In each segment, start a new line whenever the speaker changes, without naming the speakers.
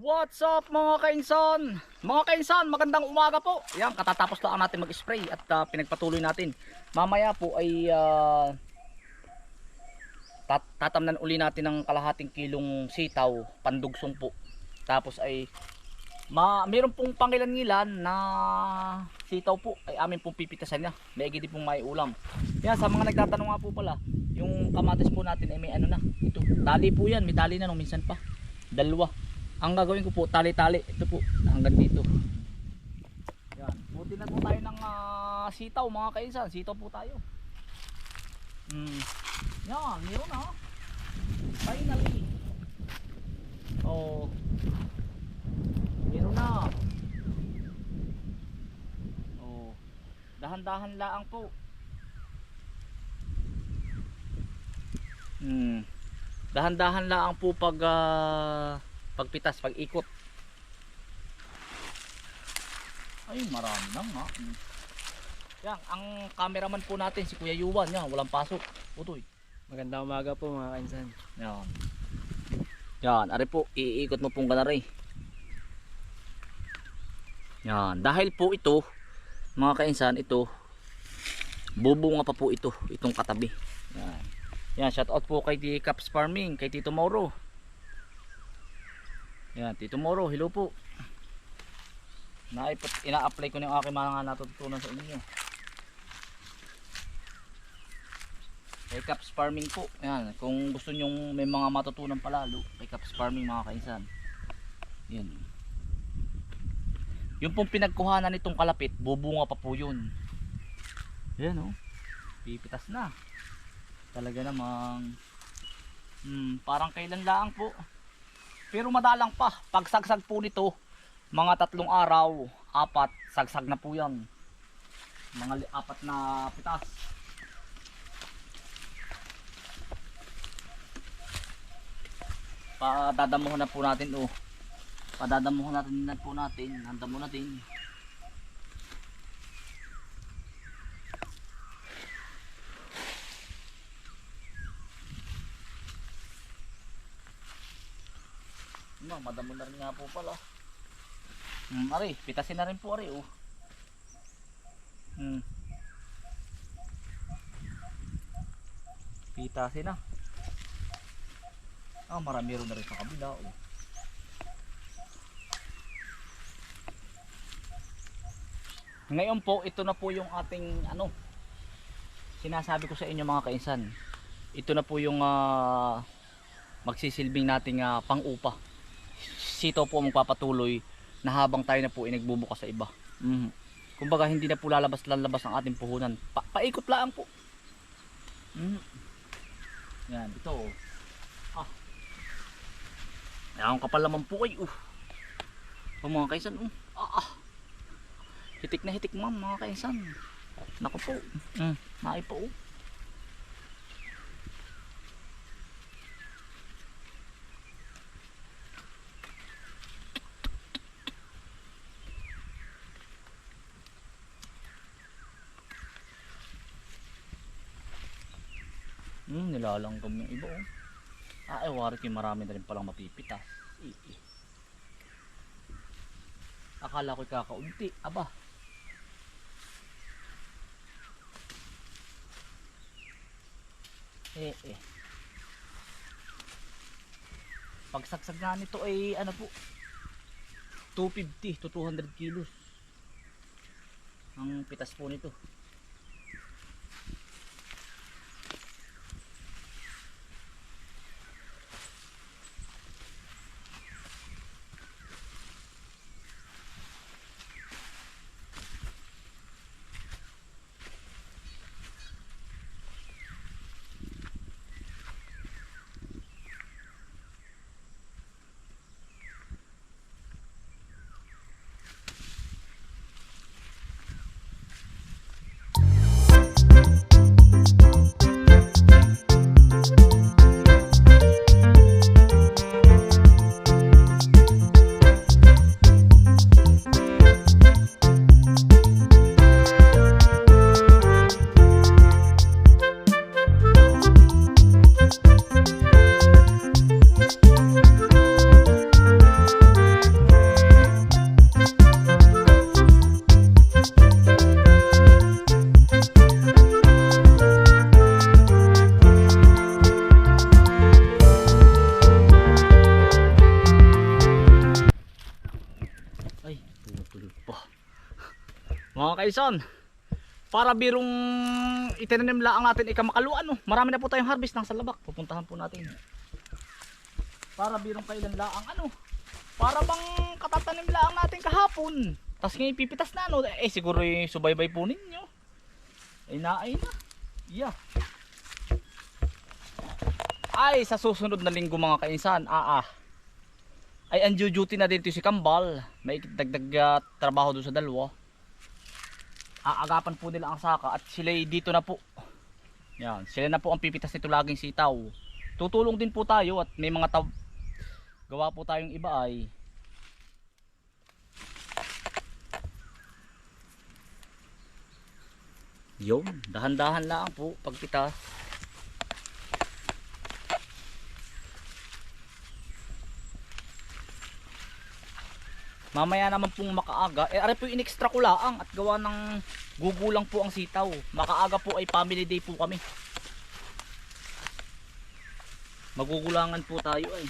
What's up mga kainsan? Mga kainsan, magandang umaga po. Yan, katatapos lang natin mag-spray at ah, pinagpatuloy natin. Mamaya po ay ah, tat- tatamnan uli natin ng kalahating kilong sitaw, pandugsong po. Tapos ay ma meron pong pangilan-ngilan na sitaw po ay amin pong pipitasan niya. May din pong may ulam. Yan, sa mga nagtatanong nga po pala, yung kamatis po natin ay may ano na. Ito, tali po yan, may tali na nung minsan pa. Dalawa. Ang gagawin ko po, tali-tali. Ito po, hanggang dito. Yan. Buti na po tayo ng ah, sitaw mga kainsan. Sitaw po tayo. Hmm. Yan, meron na. Finally. Oh. Meron na. Oh. Dahan-dahan laang po. Hmm. Dahan-dahan laang po pag ah, pagpitas, pag ikot. Ay, marami lang ha. Yan, ang cameraman po natin si Kuya Yuwan, yan, walang pasok. Utoy.
Magandang umaga po mga kainsan.
Yan. Yan, ari po, iikot mo pong ganari. Yan, dahil po ito, mga kainsan, ito, bubunga pa po ito, itong katabi. Yan. Yan, shout out po kay di Caps Farming, kay Tito Mauro. Yan, Tito Mauro, hello po. Ina-apply ko na yung aking mga natutunan sa inyo. Kay Caps Farming po. Yan, kung gusto nyong may mga matutunan palalo, kay Caps Farming mga kainsan. Yan. Yung pong pinagkuhanan nitong kalapit, bubunga pa po yun. Yan oh. Pipitas na. Talaga namang hmm, parang kailan laang po. Pero madalang pa. Pagsagsag po nito, mga tatlong araw, apat, sagsag na po yan. Mga apat na pitas. Padadamuhan na po natin oh. Padadamuhan natin na po natin. Handa mo natin. No, madamo na rin nga po pala. Hmm, ari, pitasin na rin po ari oh. Hmm. Pitasin na. Ah, marami rin na rin sa kabila oh. Ngayon po, ito na po yung ating ano sinasabi ko sa inyo mga kainsan. Ito na po yung ah, magsisilbing nating ah, pang-upa. Sito po magpapatuloy na habang tayo na po ay sa iba. Mhm. Kumbaga hindi na po lalabas lalabas ang ating puhunan. Pa paikot lang po. Mhm. Yan, ito oh. Ah. Yan kapal naman po ay uh. Oh, mga kaisan uh. Ah, ah. Hitik na hitik ma'am mga kaisan. Nako po. Mm, nai po. oh. Hmm, nilalanggam yung iba oh. Ah, eh, warit yung marami na rin palang mapipitas. Eh, eh. Akala ko'y kakaunti. Aba. Eh, eh. Pagsagsag nga nito ay ano po 250 to 200 kilos ang pitas po nito Mga kaison, para birong itinanim lang natin ikamakaluan. No? Marami na po tayong harvest nasa labak. Pupuntahan po natin. Para birong kailan laang ano. Para bang katatanim lang natin kahapon. Tapos ngayon pipitas na ano. Eh siguro yung subaybay po ninyo. Ay na ay na. Yeah. Ay sa susunod na linggo mga kainsan. Ah ah. Ay ang duty na dito si Kambal. May dagdag ah, trabaho doon sa dalawa aagapan po nila ang saka at sila dito na po. Yan sila na po ang pipitas nito laging sitaw. Tutulong din po tayo at may mga tab gawa po tayong iba ay yun dahan-dahan lang po pagpitas Mamaya naman pong makaaga, eh ari po in-extra ko laang at gawa ng gugulang po ang sitaw. Makaaga po ay family day po kami. Magugulangan po tayo ay.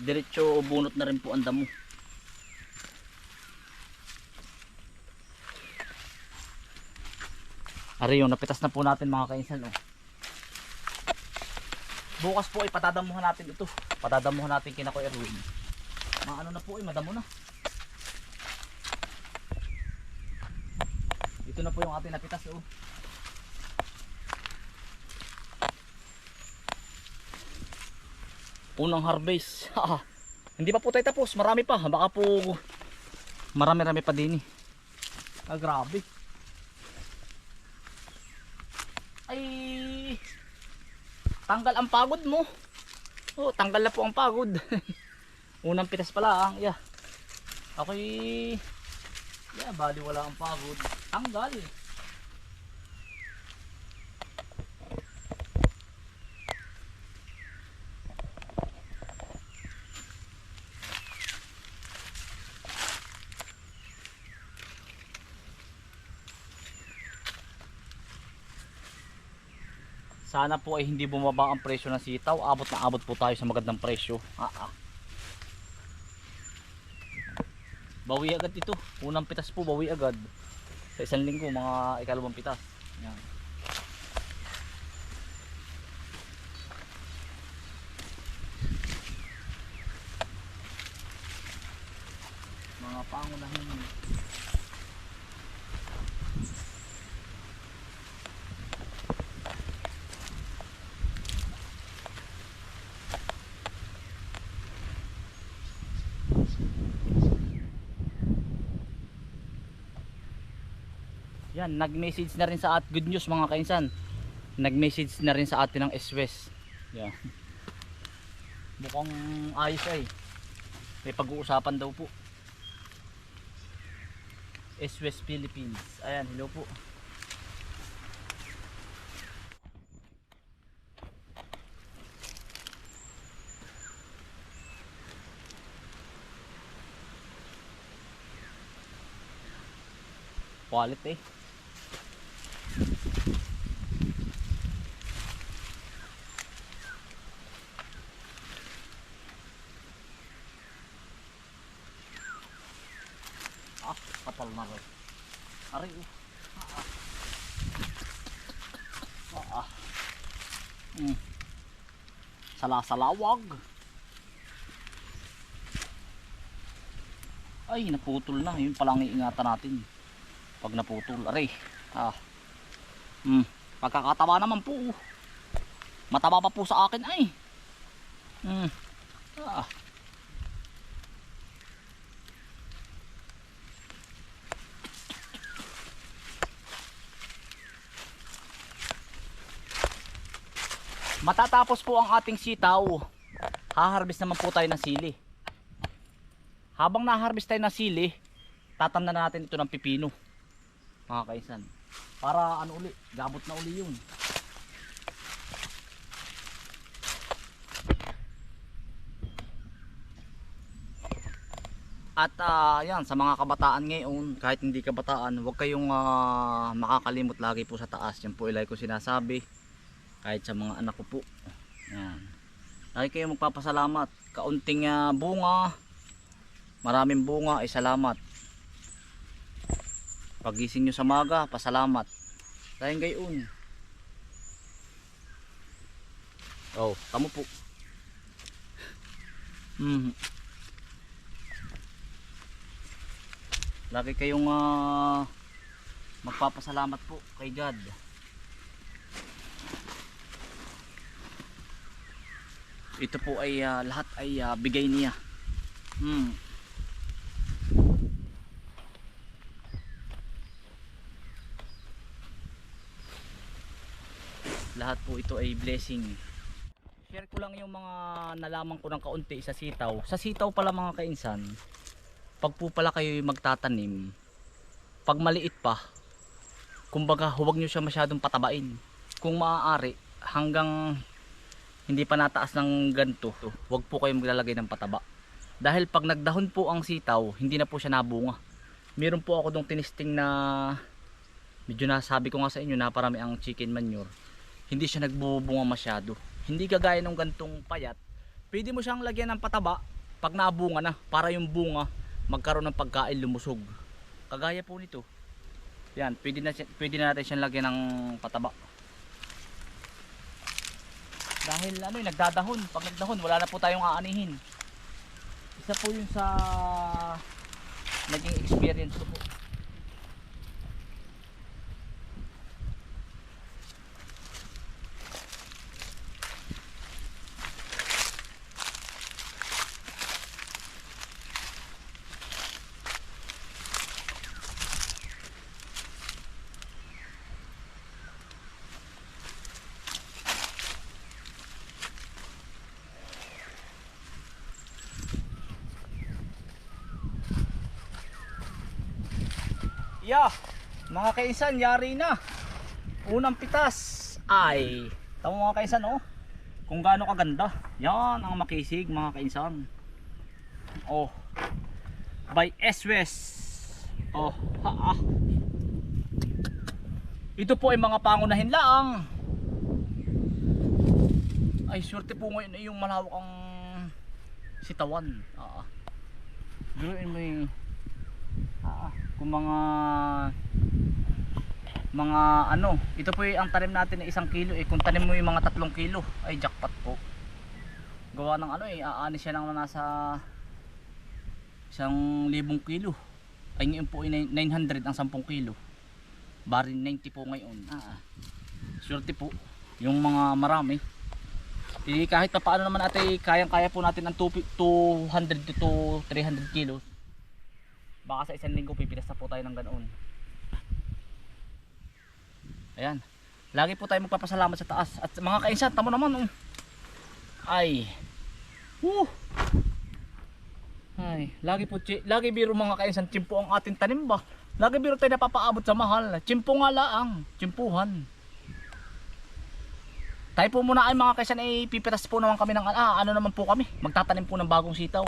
Diretso bunot na rin po ang damo. Ari yung napitas na po natin mga kainsan oh. Bukas po ay patadamuhan natin ito. Patadamuhan natin kina ko Erwin. Mga ano na po ay madamo na. Ito na po yung ating napitas oh. Unang harvest. Hindi pa po tayo tapos. Marami pa. Baka po marami-rami pa din eh. Ah, grabe. ay tanggal ang pagod mo. Oh tanggal na po ang pagod. Unang pitas pala ang yeah. Okay. Yeah bali wala ang pagod. Tanggal Sana po ay hindi bumaba ang presyo ng sitaw. Abot na abot po tayo sa magandang presyo. Ah, ah. Bawi agad ito. Unang pitas po, bawi agad. Sa isang linggo, mga ikalawang pitas. Yan. Mga pangunahin. Yan, nag-message na rin sa at good news mga kainsan. Nag-message na rin sa atin ng SWES. Yan. Mukhang ayos ay. May pag-uusapan daw po. SWES Philippines. Ayan, hello po. Quality. Ah, kapal na. Ah, ah. Hmm. Salasalawag. Ay, naputol na. Yun palang iingatan natin. Pag naputol, aray. Ah. Hmm. Pagkakataba naman po. Mataba pa po sa akin ay. Hmm. Ah. Matatapos po ang ating sitaw. Haharvest naman po tayo ng sili. Habang naharvest tayo ng sili, tatamnan na natin ito ng pipino. Mga kaisan. Para ano uli, gabot na uli yun. At ah, yan, sa mga kabataan ngayon, kahit hindi kabataan, huwag kayong ah, makakalimot lagi po sa taas. Yan po ilay ko sinasabi. Kahit sa mga anak ko po. Yan. Lagi kayo magpapasalamat. Kaunting ah, bunga. Maraming bunga ay salamat. Pagising nyo sa maga, pasalamat. Dahil gayon. Oh, tamo po. Mhm. Lagi kayong ah, magpapasalamat po kay God. Ito po ay ah, lahat ay ah, bigay niya. Hmm. Lahat po ito ay blessing. Share ko lang yung mga nalaman ko ng kaunti sa sitaw. Sa sitaw pala mga kainsan, pag po pala kayo magtatanim, pag maliit pa, kumbaga huwag nyo siya masyadong patabain. Kung maaari, hanggang hindi pa nataas ng ganto, huwag po kayo maglalagay ng pataba. Dahil pag nagdahon po ang sitaw, hindi na po siya nabunga. Meron po ako dong tinisting na medyo nasabi ko nga sa inyo na parami ang chicken manure. Hindi siya nagbubunga masyado. Hindi kagaya ng gantong payat. Pwede mo siyang lagyan ng pataba pag nabunga na para yung bunga magkaroon ng pagkain lumusog. Kagaya po nito. Yan, pwede na, pwede na natin siyang lagyan ng pataba. Dahil ano yung nagdadahon. Pag nagdahon, wala na po tayong aanihin. Isa po yun sa naging experience ko po. Yeah, mga kaisan, yari na. Unang pitas ay, tama mga kaisan oh, kung gaano kaganda. Yan ang makisig mga kaisan. Oh, by S-Wes. Oh, ha, ah. Ito po ay mga pangunahin lang. Ay, swerte po ngayon ay yung malawak ang sitawan. Ah. Biruin mo yung Ah, kung mga mga ano, ito po yung ang tanim natin na isang kilo eh. Kung tanim mo yung mga tatlong kilo, ay jackpot po. Gawa ng ano eh, aani siya ng nasa isang libong kilo. Ay ngayon po ay 900 ang 10 kilo. Bari 90 po ngayon. Ah, ah. swerte po. Yung mga marami. Eh, kahit pa paano naman ate, kayang-kaya po natin ang 200 to 300 kilos baka sa isang linggo pipilas na po tayo ng ganoon. Ayan. Lagi po tayo magpapasalamat sa taas. At mga kainsan tamo naman oh. ay. Woo! ay lagi po lagi biro mga kainsan chimpo ang ating tanim ba? Lagi biro tayo napapaabot sa mahal. Chimpo nga laang. Chimpuhan. Tayo po muna ay mga kaisan ay pipitas po naman kami ng ah, ano naman po kami? Magtatanim po ng bagong sitaw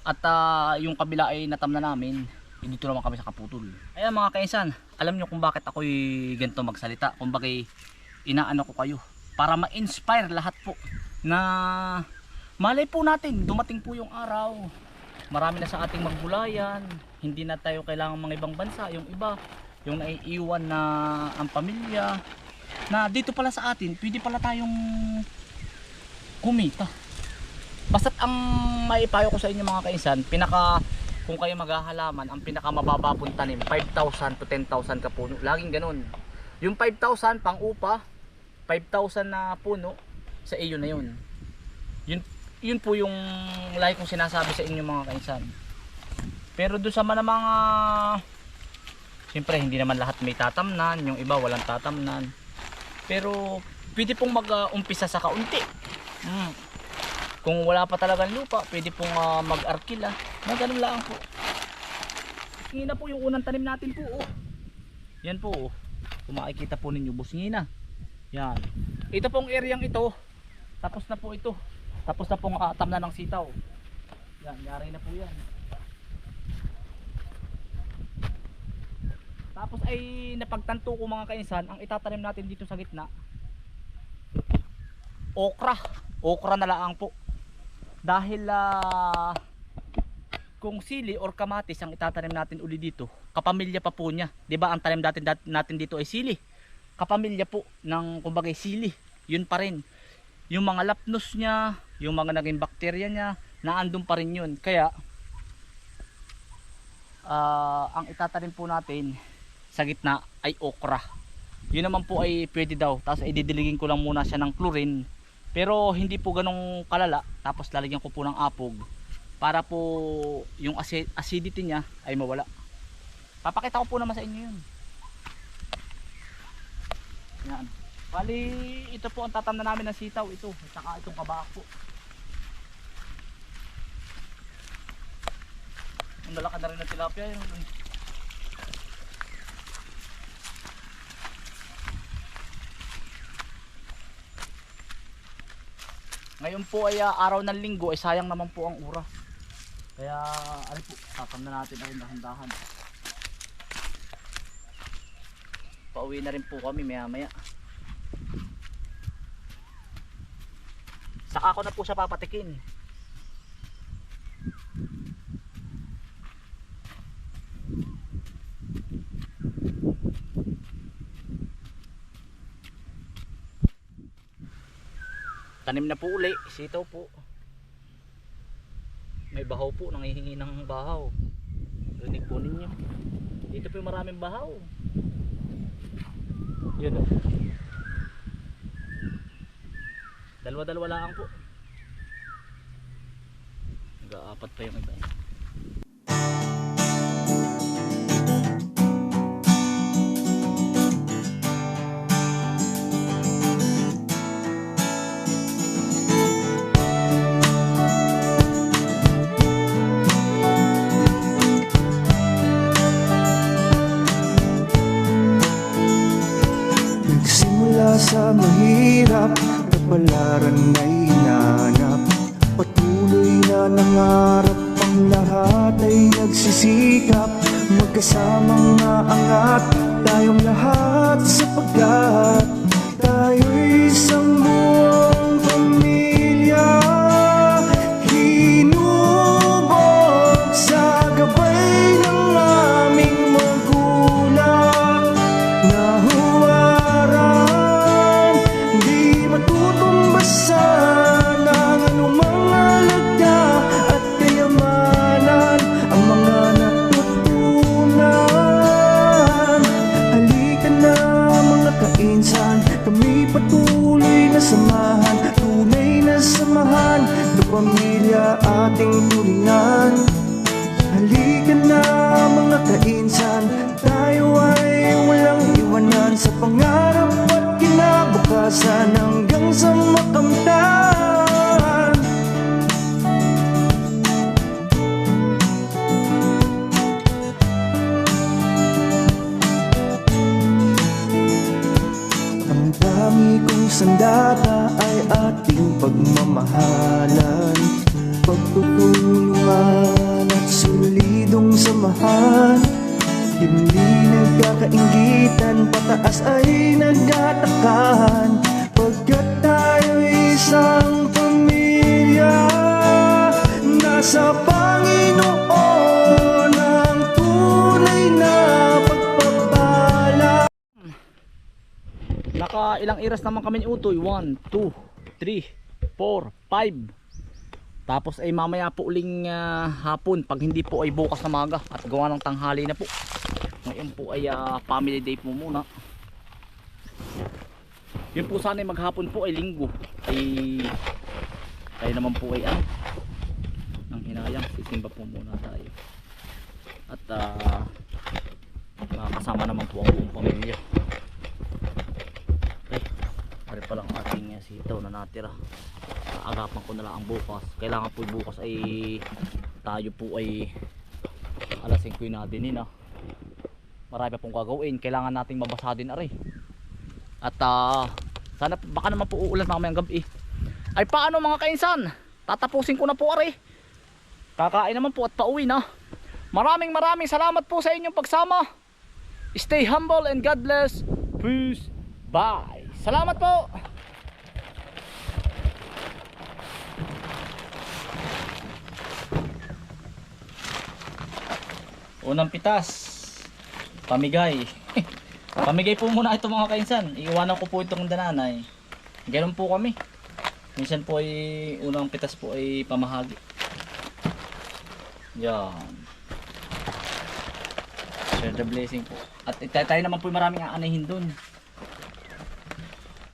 at ah, yung kabila ay natam na namin. Eh, dito naman kami sa kaputol. Ayan mga kainsan alam nyo kung bakit ako'y ganito magsalita. Kung bakit inaano ko kayo. Para ma-inspire lahat po na malay po natin dumating po yung araw. Marami na sa ating magbulayan. Hindi na tayo kailangan mga ibang bansa yung iba. Yung naiiwan na ang pamilya. Na dito pala sa atin pwede pala tayong kumita Basta't ang maipayo ko sa inyo mga kainsan, pinaka kung kayo maghahalaman, ang pinaka mababa pong tanim, 5,000 to 10,000 ka puno. Laging ganun. Yung 5,000 pang upa, 5,000 na puno, sa iyo na yun. Yun, yun po yung lagi kong sinasabi sa inyo mga kainsan. Pero doon sa mga mga Siyempre hindi naman lahat may tatamnan, yung iba walang tatamnan. Pero pwede pong mag-umpisa sa kaunti. Mm. Kung wala pa talagang lupa, pwede pong ah, mag-arkila. Na ganun lang po. Busingin na po yung unang tanim natin po. Oh. Yan po. Oh. Kung makikita po ninyo, busingin na. Yan. Ito pong areang ito. Tapos na po ito. Tapos na pong uh, tamna ng sitaw. Yan, yari na po yan. Tapos ay napagtanto ko mga kainsan, ang itatanim natin dito sa gitna okra. Okra na lang po. Dahil ah, kung sili or kamatis ang itatanim natin uli dito, kapamilya pa po niya. 'Di ba? Ang tanim natin natin dito ay sili. Kapamilya po ng kumbaga sili. Yun pa rin. Yung mga lapnos niya, yung mga naging bakterya niya, naandun pa rin yun. Kaya ah, ang itatanim po natin sa gitna ay okra. Yun naman po ay pwede daw. Tapos ay didiligin ko lang muna siya ng chlorine. Pero hindi po ganong kalala. Tapos lalagyan ko po ng apog para po yung acid- acidity niya ay mawala. Papakita ko po naman sa inyo yun. Yan. Bali, ito po ang tatamnan namin ng sitaw. Ito, at saka itong kabak po. Ang lalaki na rin ng tilapia yun. Ngayon po ay ah, araw ng linggo ay sayang naman po ang oras. Kaya ano po, natin na rin dahan-dahan. Pauwi na rin po kami maya maya. Saka ako na po siya papatikin. Tanim na po uli, sitaw po. May bahaw po, nangihingi ng bahaw. Rinig po ninyo. Dito po yung maraming bahaw. Yun o. Dalawa-dalawa lang po. Nag-aapat pa yung iba.
Kapalaran ay hinanap. Patuloy na nangarap Ang lahat ay nagsisikap. Magkasamang naangat Tayong lahat sapagkat Hindi nagkakaingitan, pataas ay nagtatakan Pagkat tayo isang pamilya Nasa Panginoon ang tunay na pagpapala
Naka ilang iras naman kami Utoy? 1, 2, 3, 4, 5. Tapos ay mamaya po uling ah, hapon pag hindi po ay bukas na maga at gawa ng tanghali na po. Ngayon po ay ah, family day po muna. Yun po sana ay maghapon po ay linggo. Ay tayo naman po ay ano nang hinayang sisimba po muna tayo. At ah makakasama naman po ang buong pamilya. Ay, pare pa lang ating uh, sitaw na natira. Aagapan ko na lang ang bukas. Kailangan po bukas ay tayo po ay alas 5 natin din ah. Marami pa pong gagawin. Kailangan nating mabasa din ari. At ah, sana baka naman po uulan mamayang gabi. Ay paano mga kainsan? Tatapusin ko na po ari. Kakain naman po at pauwi na. Maraming maraming salamat po sa inyong pagsama. Stay humble and God bless. Peace. Bye. Salamat po. Unang pitas. Pamigay. Pamigay po muna ito mga kainsan. Iiwanan ko po itong dananay. Ganun po kami. Minsan po ay unang pitas po ay pamahagi. Yan. Share the blessing po. At tayo naman po maraming aanahin doon.